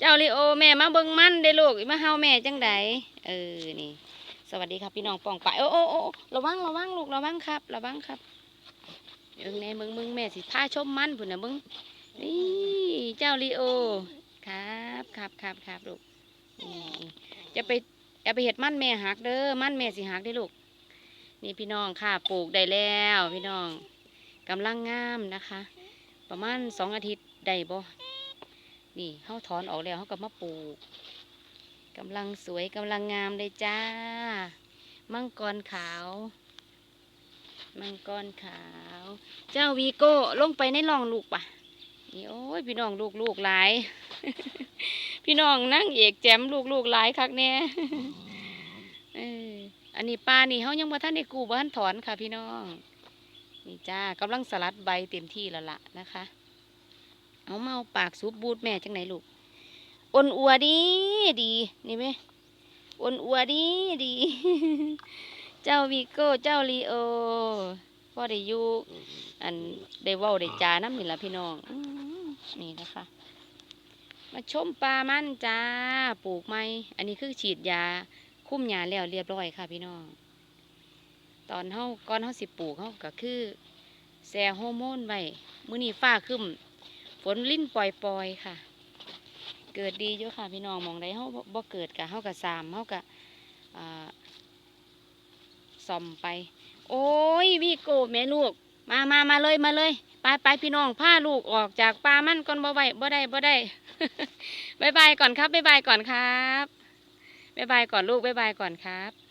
เจ้าลีโอแม่มาเบิ่งมันได้ลูกมาเฮาแม่จังใดเออนี่ สวัสดีครับพี่น้องปองไปโอ้โอ้โอ้ระวังระวังลูกระวังครับระวังครับเอิงแน่มึงมึงแม่สิพาชมมันพุ่นนะมึงนี่เจ้าลีโอครับครับครับครับลูกนี่จะไปอย่าไปเห็ดมันแม่หักเด้อมันแม่สิหักได้ลูก นี่พี่น้องค่ะปลูกได้แล้ว พี่น้องกำลังงามนะคะ ประมาณสองอาทิตย์ได้บ่ นี่เขาถอนออกแล้วเขาก็มาปลูกกำลังสวยกำลังงามเลยจ้า มังกรขาว มังกรขาว เจ้าวีโก้ลงไปในร่องลูกปะนี่โอ้ยพี่น้องลูกลูกหลาย พี่น้องนั่งเอกแจมลูกลูกหลายคักแน่เอออันนี้ปลานี่เขายังบ่ท่านได้กูบ่ท่านถอนค่ะพี่น้อง นี่จ้ากำลังสลัดใบเต็มที่แล้วล่ะนะคะ เอาเอาปากซุบบูดแม่จังไหนลูกอ้นอัวดีดีนี่ไหมอ้นอัวดีดี เจ้าวีโก้เจ้าลีโอพ่อได้ยูอันได้ว้าได้จาน้ำนี่ละพี่น้องนี่นะคะ มาชมปลามันจ้าปลูกไม้อันนี้คือฉีดยาคุ้มหญ้าแล้วเรียบร้อยค่ะพี่น้อง ตอนเฮาก่อนเฮาสิปลูกเฮาก็คือแซ่ฮอร์โมนไว้มื้อนี้ฟ้าครึ้ม นลิ้นปล่อยๆค่ะ เกิดดีอยู่ค่ะพี่น้องมองใดเฮาบ่เกิดกะเฮาก็สามเฮาก็อ่าซ่อมไป โอ้ยวีโก้แม่ลูก มามามาเลยมาเลยไปไปพี่น้องพาลูกออกจากป่ามันก่อนบ่ไหวบ่ได้บ่ได้บายบายก่อนครับบายบายก่อนครับบายบายก่อนลูกบายบายก่อนครับ